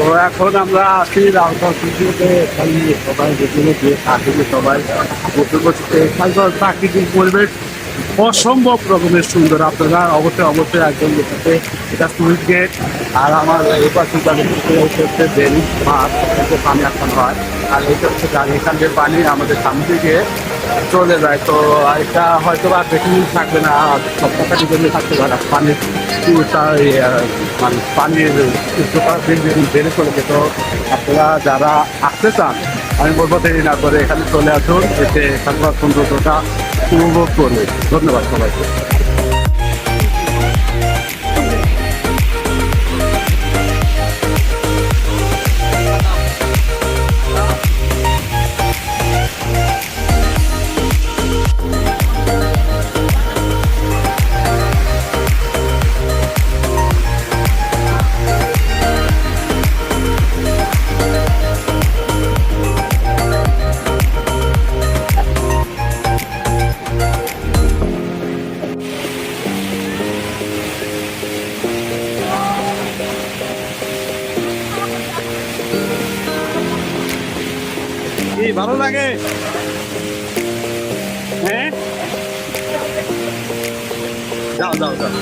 তো এখন আমরা আছি রাউতা স্টুডিওতে এখানে সবাই যেখানে গিয়ে থাকি সবাই। বসে বসে এখানকার প্রাকৃতিক পরিবেশ অসম্ভব রকমের সুন্দর। আপনারা অবশ্যই অবশ্যই একজন সাথে এটা সুইচ গেট আর আমার এপাশে হচ্ছে বেরি মাছ পানি আসানো হয়। আর এটা হচ্ছে গাড়ি, এখান থেকে পানি আমাদের সামনে থেকে চলে যায়। তো এটা হয়তো বা বেশি থাকবে না সপ্তাহখানি জন্য থাকতে পারে। পানির মানে পানির উচ্চতা বেড়ে চলেছে। তো আপনারা যারা আসতে চান, আমি বলব দেরি না করে এখানে চলে আসুন এতে এখানকার সৌন্দর্যটা উপভোগ করবে ধন্যবাদ সবাইকে। যাও যাও।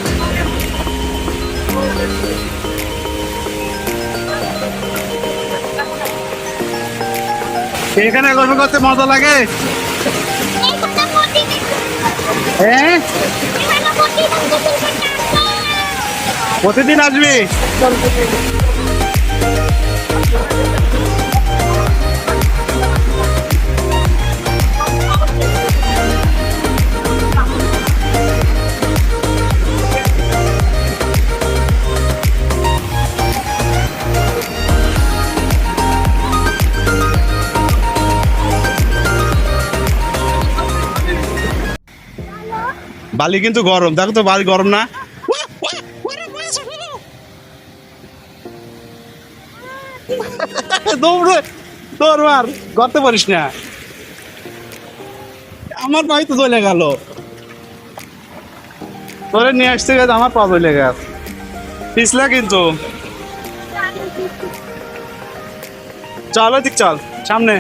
এখানে গল্প করতে মজা লাগে? হ্যাঁ প্রতিদিন আসবি? বালি কিন্তু গরম। দেখো তো বালি গরম না? দৌড়ে দৌড় মার করতে পারিস না। আমার ভাই তো চলে গেল। তোরে নিয়ে আসতে গেছে আমার পা চলে গেছে। পিছলা কিন্তু। চল ঠিক চল, সামনে।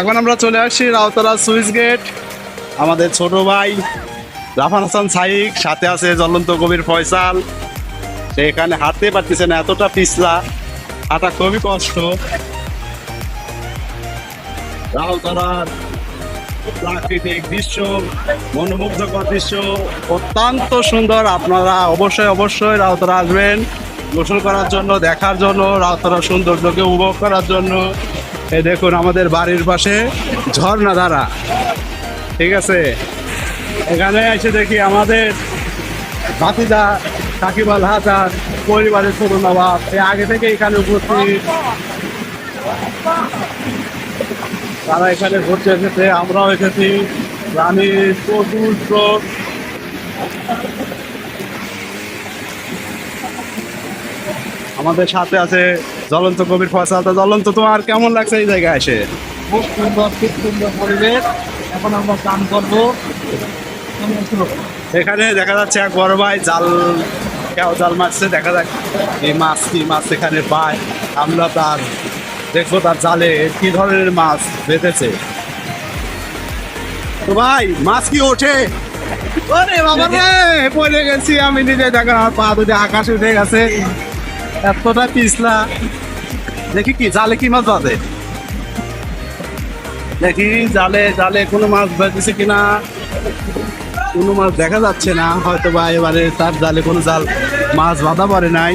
এখন আমরা চলে আসছি রাউতারা সুইচ গেট। আমাদের ছোট ভাই রাফান হাসান সাইক সাথে আছে জ্বলন্ত কবির ফয়সাল। সে এখানে হাঁটতে পারতেছে না, এতটা পিছলা, হাঁটা খুবই কষ্ট। রাউতারার প্রাকৃতিক দৃশ্য, মনোমুগ্ধকর দৃশ্য, অত্যন্ত সুন্দর। আপনারা অবশ্যই অবশ্যই রাউতারা আসবেন, গোসল করার জন্য, দেখার জন্য রাউতারা সৌন্দর্যকে উপভোগ করার জন্য। এই দেখুন আমাদের বাড়ির পাশে ঝর্ণা ধারা ঠিক আছে। এখানে এসে দেখি আমাদের ভাতিদা কাকিবাল হাজার পরিবারের ছোট নবাব আগে থেকে এখানে উপস্থিত। তারা এখানে ঘুরতে এসেছে, আমরাও এসেছি। রানী প্রচুর আমাদের সাথে আছে জ্বলন্ত কবির ফয়সাল। তো জ্বলন্ত, তোমার কেমন লাগছে এই জায়গায় এসে? খুব সুন্দর খুব সুন্দর পরিবেশ, এখন আমরা স্নান করব। এখানে দেখা যাচ্ছে এক বড় ভাই জাল জাল মারছে, দেখা যাক এই মাছ, কি মাছ এখানে পায়। আমরা তার দেখব তার জালে কি ধরনের মাছ বেঁধেছে। তো ভাই, মাছ কি ওঠে? বাবা রে, পড়ে গেছি আমি নিজে দেখেন আমার পা দুটো আকাশে উঠে গেছে। এতটা পিছলা। দেখি কি, জালে কি মাছ বাঁধে? দেখি, জালে জালে কোনো মাছ বেঁচেছে কিনা? কোনো মাছ দেখা যাচ্ছে না হয়তো বা এবারে তার জালে কোনো জাল, মাছ বাঁধা পড়ে নাই।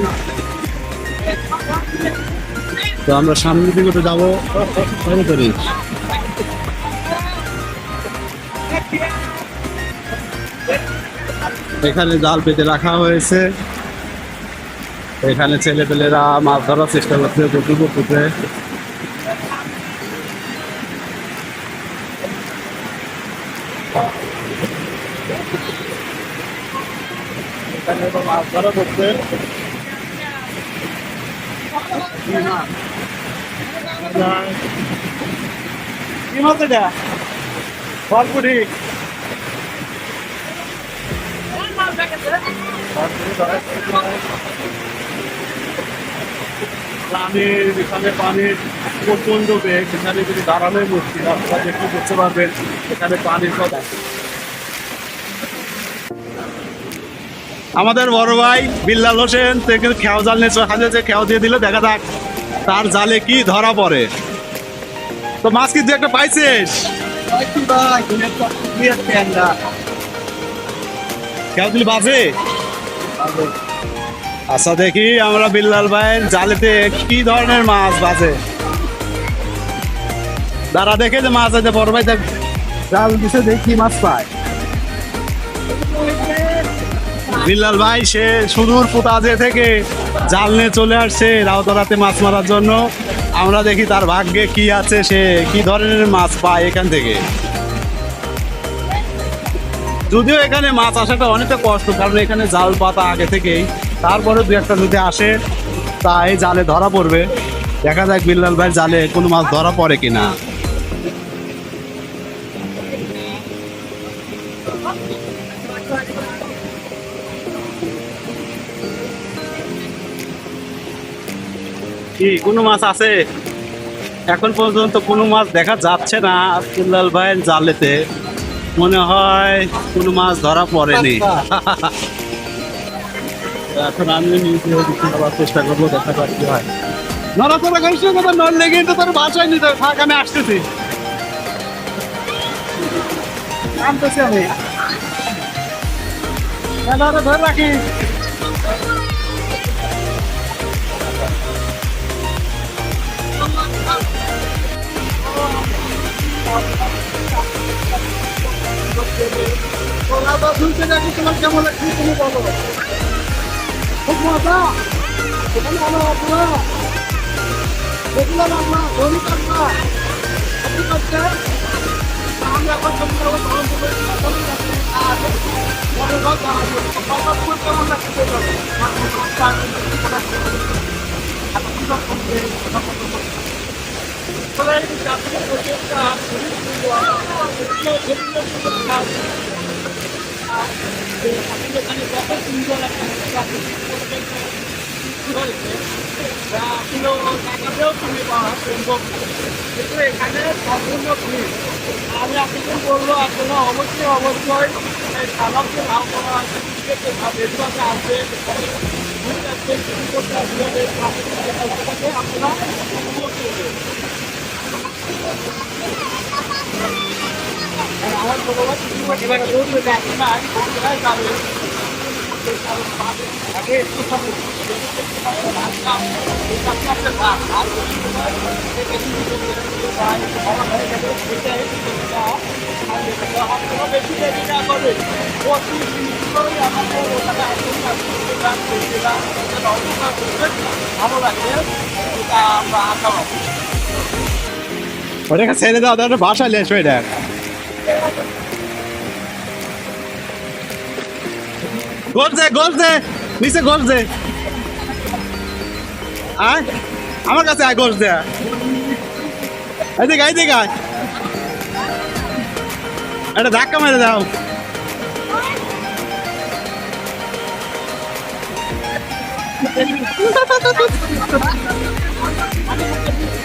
তো আমরা সামনের দিকে তো যাব করি। এখানে জাল পেতে রাখা হয়েছে। এখানে ছেলেপেলেরা মাছ ধরার চেষ্টা করছে প্রচুর করতেছে এখানে তো মাছ ধরা করছে কি মাছ এটা? ফলপুরি পানির এখানে পানির প্রচণ্ড বেগ এখানে যদি দাঁড়ানোই মুশকিল আপনারা দেখতে বুঝতে পারবেন এখানে পানির কথা আমাদের বড় ভাই বিল্লাল হোসেন থেকে খেয়াও জাল নিয়ে হাতে যে খেয়াও দিয়ে দিল দেখা যাক তার জালে কি ধরা পড়ে। তো মাছ কিন্তু একটা পাইছিস। খেয়াও দিলি বাজে। আচ্ছা দেখি আমরা বিল্লাল ভাইয়ের জালেতে কি ধরনের মাছ বাজে। দাঁড়া দেখে যে মাছ আছে বড় ভাই দেখ। জাল দিছে দেখি মাছ পায়। বিল্লাল ভাই সে সুদূর পোতাজে থেকে জাল নিয়ে চলে আসছে রাউতরাতে মাছ মারার জন্য। আমরা দেখি তার ভাগ্যে কি আছে সে কি ধরনের মাছ পায় এখান থেকে। যদিও এখানে মাছ আসাটা অনেকটা কষ্ট কারণ এখানে জাল পাতা আগে থেকেই। তারপরে দু একটা যদি আসে তা এই জালে ধরা পড়বে। দেখা যাক বিল্লাল ভাই জালে কোনো মাছ ধরা পড়ে কিনা। কি, কোনো মাছ আছে? এখন পর্যন্ত কোনো মাছ দেখা যাচ্ছে না বিল্লাল ভাইয়ের জালেতে। মনে হয় কোনো মাছ ধরা পড়েনি। এখন আমি চেষ্টা করব, দেখা যাক কি হয়। নড়াচড়া কিন্তু তোর বাসায় নিতে থাক, আমি নামতেছি আমি। ক্যামেরা ধরে রাখি তোমার কেমন লাগছে তুমি বলো খুব মজা এখানে ভালো আপনারা দেখলাম আমরা ধনী কান্না আপনি করছেন আমি এখন ছবি করব তখন তুমি তখন যাচ্ছি লাগছে এখানে সম্পূর্ণ ফ্রি আমি বলব আপনারা অবশ্যই অবশ্যই সালামকে ভাব করা আছে বেশিরভাগে আসবে আপনারা ভালো এটা আমরা আশা ওটাকে ছেড়ে দাও, তাহলে বাসা লেস হয়ে দেখ গলছে গলছে নিচে গলছে আয়, আমার কাছে আয় গলছে এদিকে এদিকে আয়। একটা ধাক্কা মেরে দাও।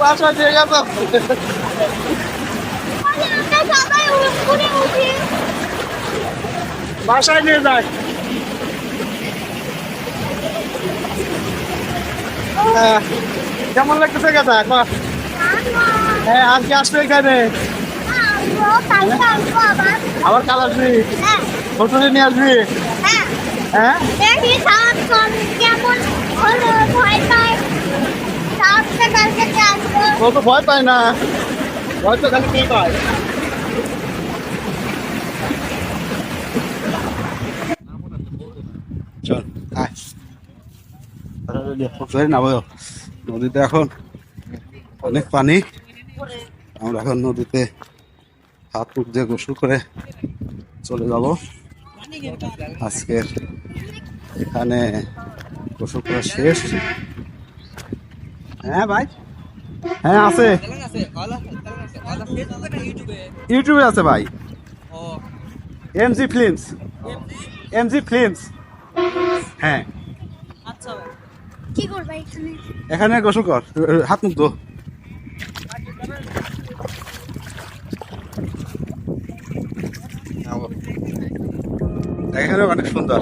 বাসা দিয়ে উপরে বাসায় নিয়ে যায় হ্যাঁ, কেমন লাগতেছে গেছে? হ্যাঁ আজকে আসবে এখানে। আবার কাল আসবি। হ্যাঁ। হোটেলে নিয়ে আসবি। হ্যাঁ দেখি সারাক্ষণ কেমন হলো ভয় পায়। সাতটা কালকে আসব ও তো ভয় পায় না। ভয় তো খালি কে পায়। চল আয়। নদীতে এখন অনেক পানি। আমরা এখন নদীতে হাত মুখ দিয়ে গোসল করে চলে যাব। আজকের এখানে গোসল করা শেষ। হ্যাঁ ভাই? হ্যাঁ আছে। ইউটিউবে আছে ভাই। MG films. MG films. হ্যাঁ। করবে এখানে? এখানে গোসল কর। হাত মুখ ধো। এখানে অনেক সুন্দর।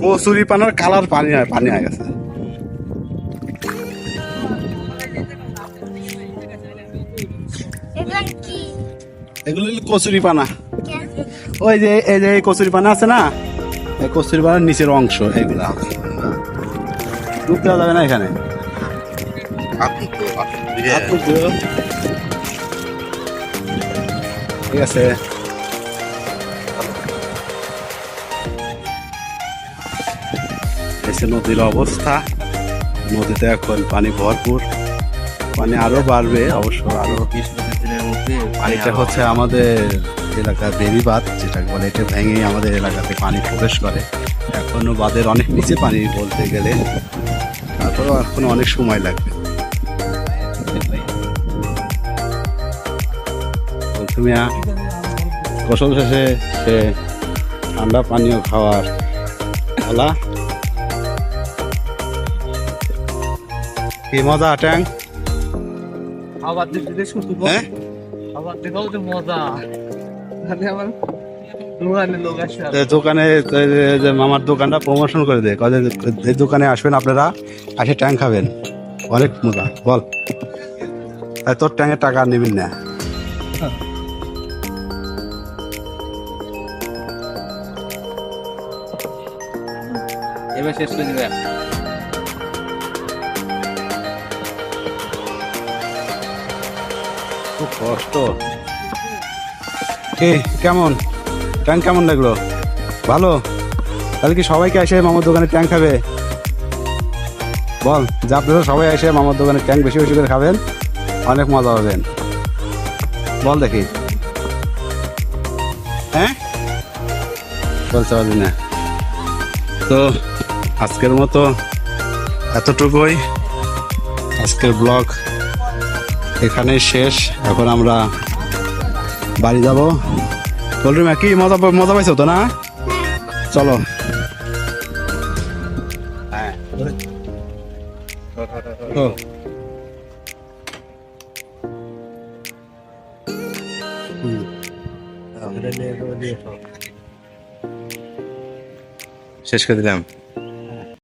কচুরি পানার কালার পানি পানি হয়ে গেছে। এগুলো কি? এগুলো কচুরি পানা। ওই যে এই যে এই কচুরি পানা আছে না? এই কচুরি পানার নিচের অংশ এগুলা। দেওয়া যাবে না এখানে। ঠিক আছে। এসে নদীর অবস্থা। নদীতে এখন পানি ভরপুর। পানি আরও বাড়বে, অবশ্য আরও পানিটা হচ্ছে আমাদের এলাকার বেবি বাঁধ, যেটাকে বলে এটা ভেঙে আমাদের এলাকাতে পানি প্রবেশ করে। এখনও বাঁধের অনেক নিচে পানি বলতে গেলে। তারপরেও এখনও অনেক সময় লাগবে। তুমি গোসল শেষে সে ঠান্ডা পানীয় খাওয়ার বলা কি মজা ট্যাং? আবার দেখতে শুধু হ্যাঁ? আবার দেখাও মজা। তাহলে আমার দোকানে দোকানটা প্রমোশন করে দে। কয় যে এই দোকানে আসবেন আপনারা আসে ট্যাং খাবেন। অনেক মজা বল। তোর ট্যাংয়ের টাকা নেবেন না। এবার শেষ করে দিবে। খুব কষ্ট। কেমন? ট্যাং কেমন লাগল? ভালো? তাহলে কি সবাইকে এসে মামার দোকানে ট্যাং খাবে? বল, যে আপনারা সবাই এসে মামার দোকানে ট্যাং বেশি বেশি করে খাবেন, অনেক মজা পাবেন বল দেখি। হ্যাঁ? বলতে পারবি না। তো, আজকের মতো এতটুকুই। আজকের ব্লগ এখানেই শেষ। এখন আমরা বাড়ি যাব। বলরি কি মজা মজা পাইছো তো না? চলো। হ্যাঁ। শেষ করে দিলাম।